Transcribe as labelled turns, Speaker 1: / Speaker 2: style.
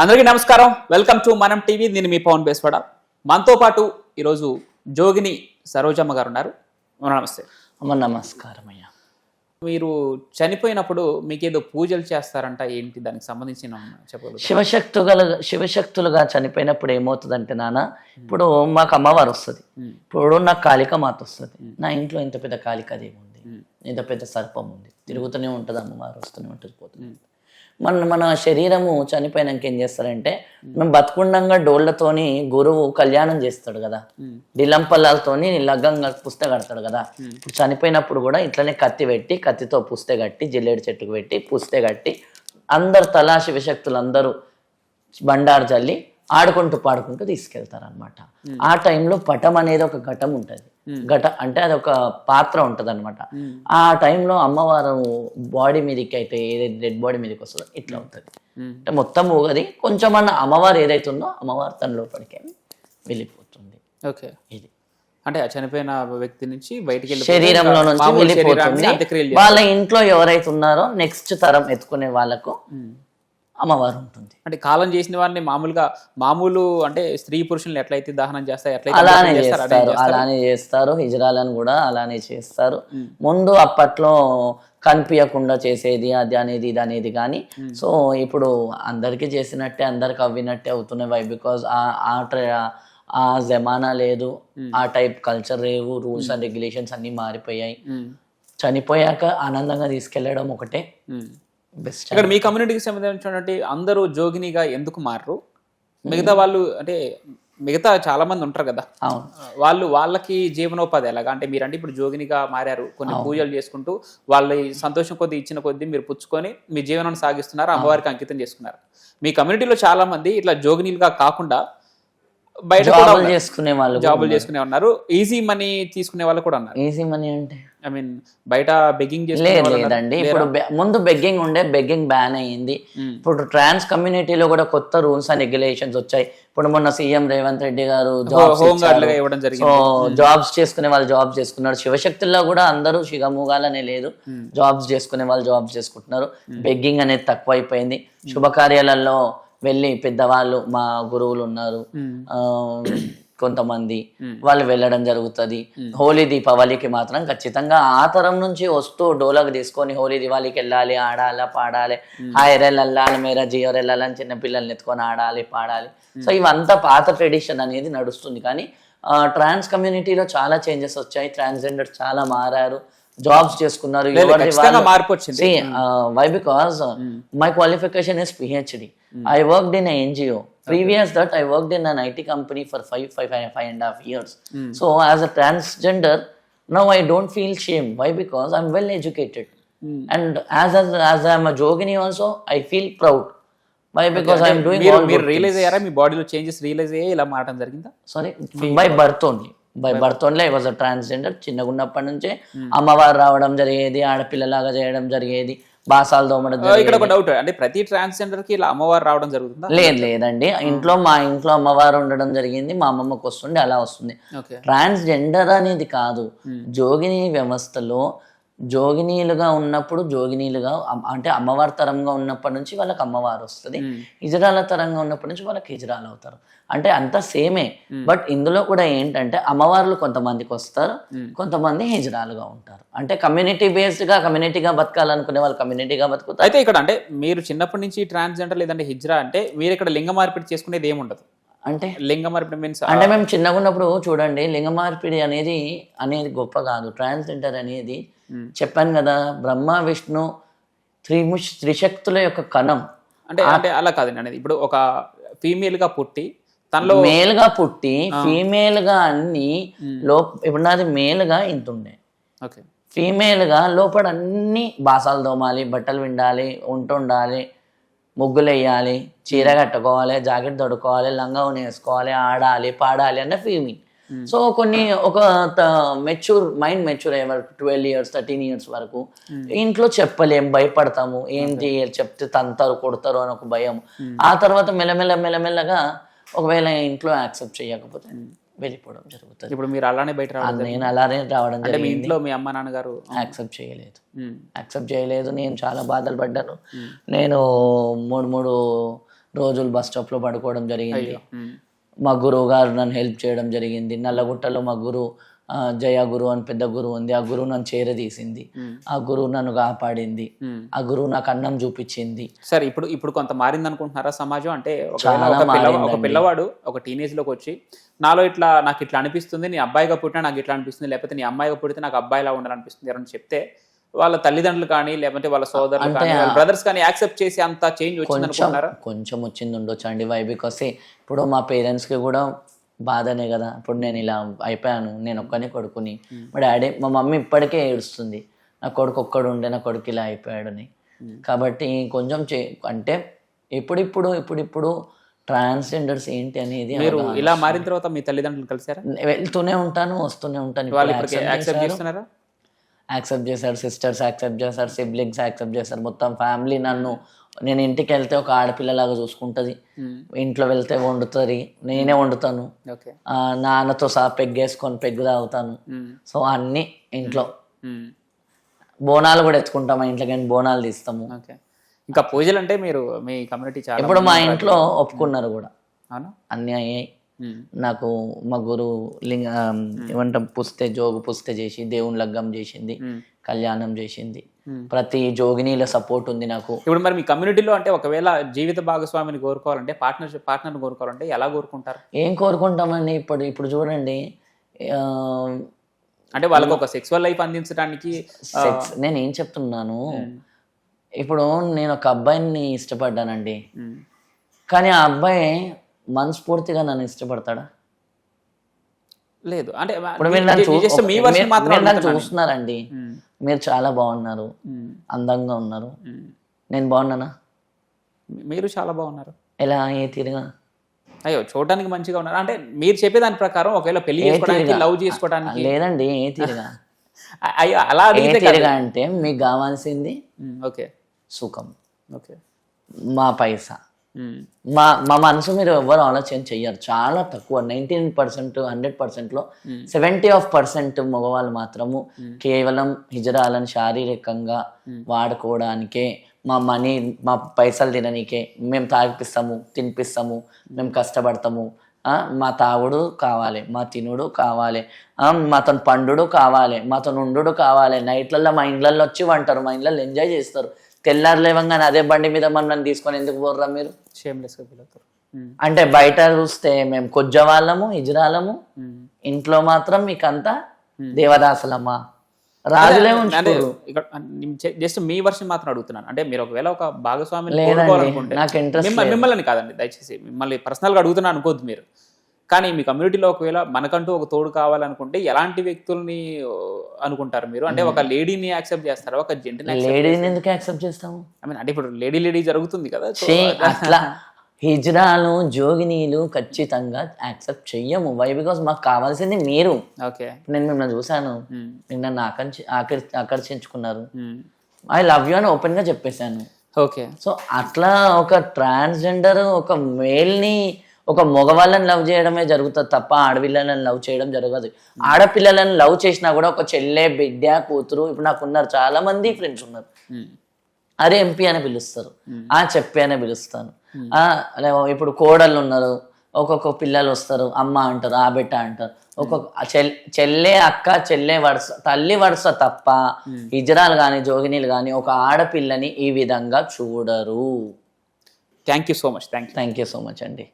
Speaker 1: అందరికీ నమస్కారం. Welcome to మనం టీవీ నేను మీ పవన్ బేస్వాడ. మనతో పాటు ఈరోజు జోగిని సరోజమ్మ గారు ఉన్నారు. నమస్తే.
Speaker 2: అమ్మ నమస్కారం అయ్యా.
Speaker 1: మీరు చనిపోయినప్పుడు మీకు ఏదో పూజలు చేస్తారంట ఏంటి దానికి సంబంధించిన చెప్పగలరు
Speaker 2: శివశక్తుగల శివశక్తులుగా చనిపోయినప్పుడు ఏమవుతుందంటే నాన్న ఇప్పుడు మాకు అమ్మవారు వస్తుంది. ఇప్పుడు నాకు కాళిక మాత వస్తుంది. నా ఇంట్లో ఇంత పెద్ద కాళిక దేవి ఉంది ఇంత పెద్ద సర్పం ఉంది. తిరుగుతూనే ఉంటుంది అమ్మవారు వస్తూనే ఉంటుంది పోతుంది మన మన శరీరము చనిపోయినాక ఏం చేస్తారంటే మేము బతుకుండంగా డోళ్ళతోని గురువు కళ్యాణం చేస్తాడు కదా. డిలంపల్లాలతోని లగ్గంగా పుస్తే కడతాడు కదా. ఇప్పుడు చనిపోయినప్పుడు కూడా ఇట్లనే కత్తి పెట్టి కత్తితో పుస్తే కట్టి జిల్లేడు చెట్టుకు పెట్టి పుస్తే కట్టి అందరు తలా శివశక్తులు అందరూ బండారు జల్లి ఆడుకుంటూ పాడుకుంటూ తీసుకెళ్తారు అనమాట ఆ టైంలో పటం అనేది ఒక ఘటం ఉంటుంది. ఘట అంటే అది ఒక పాత్ర ఉంటుంది అనమాట ఆ టైంలో అమ్మవారు బాడీ మీదకి అయితే ఏదైతే డెడ్ బాడీ మీదకి వస్తుందో ఇట్లా అవుతుంది అంటే మొత్తం ఊగది. కొంచెం అన్న అమ్మవారు ఏదైతే ఉందో అమ్మవారు తన లోపలికి వెళ్ళిపోతుంది.
Speaker 1: ఓకే.
Speaker 2: ఇది.
Speaker 1: అంటే చనిపోయిన వ్యక్తి నుంచి బయటికి
Speaker 2: శరీరంలో నుంచి వెళ్ళిపోతుంది. వాళ్ళ ఇంట్లో ఎవరైతే ఉన్నారో నెక్స్ట్ తరం ఎత్తుకునే వాళ్ళకు అమ్మవారు ఉంటుంది
Speaker 1: అంటే కాలం చేసిన వారిని మామూలుగా మామూలు అంటే స్త్రీ పురుషుల్ని ఎట్లయితే దహనం చేస్తారు ఎట్లయితే
Speaker 2: అలానే
Speaker 1: చేస్తారు,
Speaker 2: అలానే చేస్తారు. హిజరాలను కూడా అలానే చేస్తారు. ముందు అప్పట్లో కనిపించకుండా చేసేది అది అనేది ఇది అనేది కానీ సో ఇప్పుడు అందరికీ చేసినట్టే అందరికి అవ్వినట్టే అవుతున్నాయి వై బికాజ్ ఆ ఆ జమానా లేదు. ఆ టైప్ కల్చర్ లేవు రూల్స్ అండ్ రెగ్యులేషన్స్ అన్ని మారిపోయాయి. చనిపోయాక ఆనందంగా తీసుకెళ్ళడం ఒకటే. బెస్ట్
Speaker 1: ఇక్కడ మీ కమ్యూనిటీకి సంబంధించినటువంటి అందరూ జోగినిగా ఎందుకు మారరు? మిగతా వాళ్ళు అంటే మిగతా చాలా మంది ఉంటారు కదా.
Speaker 2: అవును.
Speaker 1: వాళ్ళు వాళ్ళకి జీవనోపాధి ఎలాగా? అంటే మీరు అంటే ఇప్పుడు జోగినిగా మారారు కొన్ని పూజలు చేసుకుంటూ వాళ్ళ సంతోషం కొద్ది ఇచ్చిన కొద్దీ మీరు పుచ్చుకొని మీ జీవనాన్ని సాగిస్తున్నారు అమ్మవారికి అంకితం చేసుకున్నారు. మీ కమ్యూనిటీలో చాలా మంది ఇట్లా జోగినీలుగా కాకుండా బయట
Speaker 2: జాబులు. చేసుకునే వాళ్ళు
Speaker 1: జాబులు చేసుకునే ఉన్నారు. ఈజీ మనీ తీసుకునే వాళ్ళు కూడా ఉన్నారు.
Speaker 2: ఈజీ మనీ అంటే?
Speaker 1: ఐ మీన్ బయట బెగ్గింగ్.
Speaker 2: లేదండి. ఇప్పుడు ముందు బెగ్గింగ్ ఉండే బెగ్గింగ్ బ్యాన్ అయ్యింది. ఇప్పుడు ట్రాన్స్ కమ్యూనిటీలో కూడా కొత్త రూల్స్ అండ్ రెగ్యులేషన్స్ వచ్చాయి. ఇప్పుడు మొన్న సీఎం రేవంత్ రెడ్డి గారు జాబ్స్ జాబ్స్ చేసుకునే వాళ్ళు జాబ్స్ చేసుకున్నారు. శివశక్తుల్లో కూడా అందరూ శిగముగాలనే లేదు. జాబ్స్ చేసుకునే వాళ్ళు జాబ్స్ చేసుకుంటున్నారు. బెగ్గింగ్ అనేది తక్కువ అయిపోయింది శుభకార్యాలలో వెళ్ళి పెద్దవాళ్ళు మా గురువులు ఉన్నారు. కొంతమంది వాళ్ళు వెళ్ళడం జరుగుతుంది. హోలీ దీపావళికి మాత్రం ఖచ్చితంగా ఆ తరం నుంచి వస్తూ డోలకు తీసుకొని హోలీ దివాళీకి వెళ్ళాలి ఆడాలి పాడాలి. హాయరెల్ వెళ్ళాలి మేరా జియోర్ వెళ్ళాలని చిన్న పిల్లల్ని ఎత్తుకొని ఆడాలి పాడాలి. సో ఇవంతా పాత ట్రెడిషన్ అనేది నడుస్తుంది. కానీ ట్రాన్స్ కమ్యూనిటీలో చాలా చేంజెస్ వచ్చాయి. ట్రాన్స్జెండర్ చాలా మారారు. జాబ్స్ చేసుకున్నారు
Speaker 1: మార్పు వచ్చింది
Speaker 2: uh, uh, is PhD. I worked in a NGO. Previous that, I worked in an IT company for five, five, five, five and a half years. So, as a transgender, now I don't feel shame. Why? Because I'm well educated. And as, as as I'm a Jogini also, I feel proud. Why? Because I'm doing
Speaker 1: మీరు realise. అయ్యారా మీ బాడీలో changes realise అయ్యే ఇలా మారడం జరిగిందా
Speaker 2: sorry by birth only by birth only I was a transgender చిన్నగా ఉన్నప్పటి నుంచే అమ్మవారు రావడం జరిగేది ఆడపిల్లలాగా చేయడం జరిగేది బాసాలు దోమడం
Speaker 1: ఇక్కడ ఒక డౌట్ అంటే ప్రతి ట్రాన్స్జెండర్కి ఇలా అమ్మవారు రావడం జరుగుతుందా?
Speaker 2: లేదు లేదండి. ఇంట్లో మా ఇంట్లో అమ్మవారు ఉండడం జరిగింది మా అమ్మమ్మకు వస్తుంది అలా వస్తుంది. ట్రాన్స్జెండర్ అనేది కాదు. జోగిని వ్యవస్థలో జోగినీలుగా ఉన్నప్పుడు జోగినీలుగా అంటే అమ్మవారి తరంగా ఉన్నప్పటి నుంచి వాళ్ళకి అమ్మవారు వస్తుంది. హిజరాల తరంగా ఉన్నప్పటి నుంచి వాళ్ళకి హిజరాలు అవుతారు. అంటే అంతా సేమే. బట్ ఇందులో కూడా ఏంటంటే అమ్మవార్లు కొంతమందికి వస్తారు కొంతమంది హిజరాలుగా ఉంటారు. అంటే కమ్యూనిటీ బేస్డ్గా కమ్యూనిటీగా బతకాలనుకునే వాళ్ళు కమ్యూనిటీగా బతుకుతారు.
Speaker 1: అయితే ఇక్కడ అంటే మీరు చిన్నప్పటి నుంచి ట్రాన్స్జెండర్ లేదంటే హిజ్రా అంటే మీరు ఇక్కడ లింగ మార్పిడి చేసుకునేది ఏమి ఉండదు
Speaker 2: అంటే
Speaker 1: లింగ మార్పిడి మీన్స్
Speaker 2: అంటే మేము చిన్నగా ఉన్నప్పుడు చూడండి లింగ మార్పిడి అనేది అనేది గొప్ప కాదు. ట్రాన్స్జెండర్ అనేది చెప్పాను కదా బ్రహ్మ విష్ణు త్రిముష్ త్రిశక్తుల యొక్క కణం.
Speaker 1: అంటే అంటే అలా కాదండి అనేది ఇప్పుడు ఒక ఫీమేల్గా పుట్టి తనలో
Speaker 2: మేల్గా పుట్టి ఫీమేల్గా అన్ని లో ఇప్పుడు నాది మేల్గా ఇంత ఉండే.
Speaker 1: ఓకే
Speaker 2: ఫీమేల్గా లోపల అన్ని బాసాలు తోమాలి బట్టలు విండాలి ఉంట ఉండాలి ముగ్గులు వేయాలి చీర కట్టుకోవాలి జాకెట్ తొడుకోవాలి లంగా వేసుకోవాలి ఆడాలి పాడాలి అన్న ఫీలింగ్ సో కొన్ని ఒక మెచ్యూర్ మైండ్ మెచ్యూర్ అయ్యే వరకు ట్వెల్వ్ ఇయర్స్ థర్టీన్ ఇయర్స్ వరకు ఇంట్లో చెప్పలేం భయపడతాము. ఏం చేయాలి? చెప్తే తంతారు కొడతారు అని ఒక భయం. ఆ తర్వాత మెల్లమెల్ల మెల్లమెల్లగా ఒకవేళ ఇంట్లో యాక్సెప్ట్ చేయకపోతే. వెళ్ళిపోవడం జరుగుతుంది.
Speaker 1: ఇప్పుడు మీరు అలానే బయట రావడం
Speaker 2: నేను అలానే రావడం
Speaker 1: అంటే మీ ఇంట్లో మీ అమ్మ నాన్నగారు
Speaker 2: యాక్సెప్ట్ చేయలేదు. యాక్సెప్ట్ చేయలేదు. నేను చాలా బాధలు పడ్డాను. నేను మూడు మూడు రోజులు బస్ స్టాప్లో పడుకోవడం జరిగింది. మా గురువు గారు నన్ను హెల్ప్ చేయడం జరిగింది. నల్లగుట్టలో మా గురువు జయ గురు అని పెద్ద గురువు ఉంది. ఆ గురువు నన్ను చేరదీసింది. ఆ గురువు నన్ను కాపాడింది. ఆ గురువు నాకు అన్నం చూపించింది.
Speaker 1: సరే ఇప్పుడు ఇప్పుడు కొంత మారింది అనుకుంటున్నారా సమాజం? అంటే ఒక. పిల్లవాడు ఒక టీనేజ్లోకి వచ్చి నాలో ఇట్లా నాకు ఇట్లా అనిపిస్తుంది నీ అబ్బాయిగా పుట్టినా నాకు ఇట్లా అనిపిస్తుంది లేకపోతే నీ అమ్మాయిగా పుడితే నాకు అబ్బాయిలా ఉండాలనిపిస్తుంది ఎవరైనా చెప్తే వాళ్ళ తల్లిదండ్రులు కానీ లేకపోతే వాళ్ళ సోదరులు కానీ బ్రదర్స్ కానీ యాక్సెప్ట్ చేసి అంత చేంజ్ వచ్చింది
Speaker 2: కొంచెం
Speaker 1: అనుకుంటున్నారా
Speaker 2: కొంచెం వచ్చింది ఉండొచ్చు అండి. వై బికాస్ ఇప్పుడు మా పేరెంట్స్కి కూడా బాధనే కదా. ఇప్పుడు నేను ఇలా అయిపోయాను. నేను ఒక్కనే కొడుకుని. మా డాడీ మా మమ్మీ ఇప్పటికే ఏడుస్తుంది. నా కొడుకు ఒక్కడు ఉండే నా కొడుకు ఇలా అయిపోయాడని. కాబట్టి కొంచెం చే అంటే ఇప్పుడిప్పుడు ఇప్పుడిప్పుడు ట్రాన్స్జెండర్స్ ఏంటి అనేది
Speaker 1: మీరు ఇలా మారిన తర్వాత మీ తల్లిదండ్రులు కలిసారా?
Speaker 2: వెళ్తూనే ఉంటాను వస్తూనే ఉంటాను.
Speaker 1: యాక్సెప్ట్
Speaker 2: చేశారు సిస్టర్స్ యాక్సెప్ట్ చేశారు సిబ్లింగ్స్ యాక్సెప్ట్ చేశారు. మొత్తం ఫ్యామిలీ నన్ను నేను ఇంటికి వెళ్తే ఒక ఆడపిల్లలాగా చూసుకుంటుంది.
Speaker 1: ఉమ్,
Speaker 2: ఇంట్లో వెళ్తే వండుతుంది. నేనే వండుతాను. నాన్నతో సహా పెగ్గేసుకొని పెగ్గు తాగుతాను.
Speaker 1: ఉమ్,
Speaker 2: సో అన్నీ ఇంట్లో.
Speaker 1: ఉమ్,
Speaker 2: బోనాలు కూడా ఎత్తుకుంటాం మా ఇంట్లోకి వెళ్ళి బోనాలు తీస్తాము.
Speaker 1: ఓకే. ఇంకా పూజలు అంటే మీరు మీ కమ్యూనిటీ చాలా
Speaker 2: ఇప్పుడు మా ఇంట్లో ఒప్పుకున్నారు కూడా. అన్నీ అయ్యాయి. నాకు మా గురువు లింగ ఏమంటాం పుస్తే జోగు పుస్తే చేసి దేవుని లగ్గం చేసింది. కళ్యాణం చేసింది. ప్రతి జోగినీల సపోర్ట్ ఉంది నాకు.
Speaker 1: ఇప్పుడు మరి మీ కమ్యూనిటీలో అంటే ఒకవేళ జీవిత భాగస్వామిని కోరుకోవాలంటే పార్ట్నర్షిప్ పార్ట్నర్ని కోరుకోవాలంటే ఎలా కోరుకుంటారు?
Speaker 2: ఏం కోరుకుంటామండి ఇప్పుడు ఇప్పుడు చూడండి
Speaker 1: అంటే వాళ్ళకి ఒక సెక్సువల్ లైఫ్ అందించడానికి
Speaker 2: నేను ఏం చెప్తున్నాను ఇప్పుడు నేను ఒక అబ్బాయిని ఇష్టపడ్డానండి. కానీ ఆ అబ్బాయి మనస్ఫూర్తిగా నన్ను ఇష్టపడతాడా?
Speaker 1: లేదు. అంటే
Speaker 2: ఇప్పుడు మీరు నన్ను. చూస్తున్నారండి. మీరు చాలా బాగున్నారు. అందంగా ఉన్నారు. నేను బాగున్నానా?
Speaker 1: మీరు చాలా బాగున్నారు.
Speaker 2: ఎలా? ఏ తీరుగా?
Speaker 1: అయ్యో చూడడానికి మంచిగా ఉన్నారు. అంటే మీరు చెప్పే దాని ప్రకారం ఒకవేళ
Speaker 2: పెళ్ళి
Speaker 1: చేసుకోవడానికి? లవ్ చేసుకోవడానికి.
Speaker 2: లేదండి ఏ తీరుగా?
Speaker 1: అయ్యో అలా.
Speaker 2: తీరుగా అంటే మీకు కావాల్సింది
Speaker 1: ఓకే.
Speaker 2: సుఖం.
Speaker 1: ఓకే.
Speaker 2: మా పైసా. మా మా మనసు మీరు ఎవరు ఆలోచన చెయ్యరు. చాలా తక్కువ. నైన్టీన్ పర్సెంట్ హండ్రెడ్ పర్సెంట్లో సెవెంటీ ఆఫ్ పర్సెంట్ మగవాళ్ళు మాత్రము కేవలం హిజరాలను శారీరకంగా వాడుకోవడానికే మా మనీ మా పైసలు తిననీకే మేము తాగిపిస్తాము తినిపిస్తాము మేము కష్టపడతాము. ఆ, మా తాగుడు కావాలి మా తినుడు కావాలి ఆ, మాతో పండుడు కావాలి మాతో ఉండు కావాలి. నైట్లలో మా ఇండ్లలో వచ్చి వంటారు మా ఇండ్లలో ఎంజాయ్ చేస్తారు. తెల్లారు లేవంగానే అదే బండి మీద మనం తీసుకొని ఎందుకు పోర్రా మీరు?
Speaker 1: షేమ్లెస్గా ఫీల్ అవుతారు ఉమ్,
Speaker 2: అంటే బయట చూస్తే మేము కొజ్జ వాళ్ళము హిజ్రాలము
Speaker 1: ఉమ్.
Speaker 2: ఇంట్లో మాత్రం మీకంతా దేవదాసులమ్మా. రాజులే ఉంచుకోరు.
Speaker 1: ఇక్కడ జస్ట్ మీ వర్షన్ మాత్రం అడుగుతున్నాను. అంటే మీరు ఒకవేళ ఒక కోరుకోవాలనుకుంటే
Speaker 2: నాకు interest
Speaker 1: మిమ్మల్ని కాదండి దయచేసి మిమ్మల్ని పర్సనల్గా అడుగుతున్నా అనుకోవద్దు మీరు. కానీ మీ కమ్యూనిటీలో ఒకవేళ మనకంటూ ఒక తోడు కావాలనుకుంటే ఎలాంటి వ్యక్తుల్ని అనుకుంటారు మీరు? అంటే ఒక లేడీని యాక్సెప్ట్ చేస్తారా? ఒక జెంట్ని
Speaker 2: లేడీని ఎందుకు యాక్సెప్ట్ చేస్తాము?
Speaker 1: ఐ మీన్ అంటే ఇప్పుడు లేడీ లేడీ జరుగుతుంది కదా
Speaker 2: అట్లా. హిజ్రాలు జోగినీలు ఖచ్చితంగా యాక్సెప్ట్ చెయ్యము. వై బికాస్ మాకు కావాల్సింది మీరు.
Speaker 1: ఓకే.
Speaker 2: నేను మిమ్మల్ని చూశాను. మీరు నన్ను ఆకర్షి ఆకర్ ఆకర్షించుకున్నారు. ఐ లవ్ యూ అని ఓపెన్గా చెప్పేశాను.
Speaker 1: ఓకే.
Speaker 2: సో అట్లా ఒక ట్రాన్స్జెండర్ ఒక మేల్ని ఒక మగవాళ్ళని లవ్ చేయడమే జరుగుతుంది తప్ప ఆడపిల్లలను లవ్ చేయడం జరగదు. ఆడపిల్లలను లవ్ చేసినా కూడా ఒక చెల్లె బిడ్డ కూతురు ఇప్పుడు నాకు ఉన్నారు చాలా మంది ఫ్రెండ్స్ ఉన్నారు. అరే ఎంపీ అని పిలుస్తారు. ఆ చెప్పి అనే పిలుస్తాను ఆ ఇప్పుడు కోడళ్ళు ఉన్నారు ఒక్కొక్క పిల్లలు వస్తారు అమ్మ అంటారు ఆ బిడ్డ అంటారు. ఒక్కొక్క చెల్లె అక్క చెల్లె వరుస తల్లి వరుస తప్ప హిజరాలు కానీ జోగినీలు కానీ ఒక ఆడపిల్లని ఈ విధంగా చూడరు.
Speaker 1: Thank you so much thank you
Speaker 2: thank you so much అండి.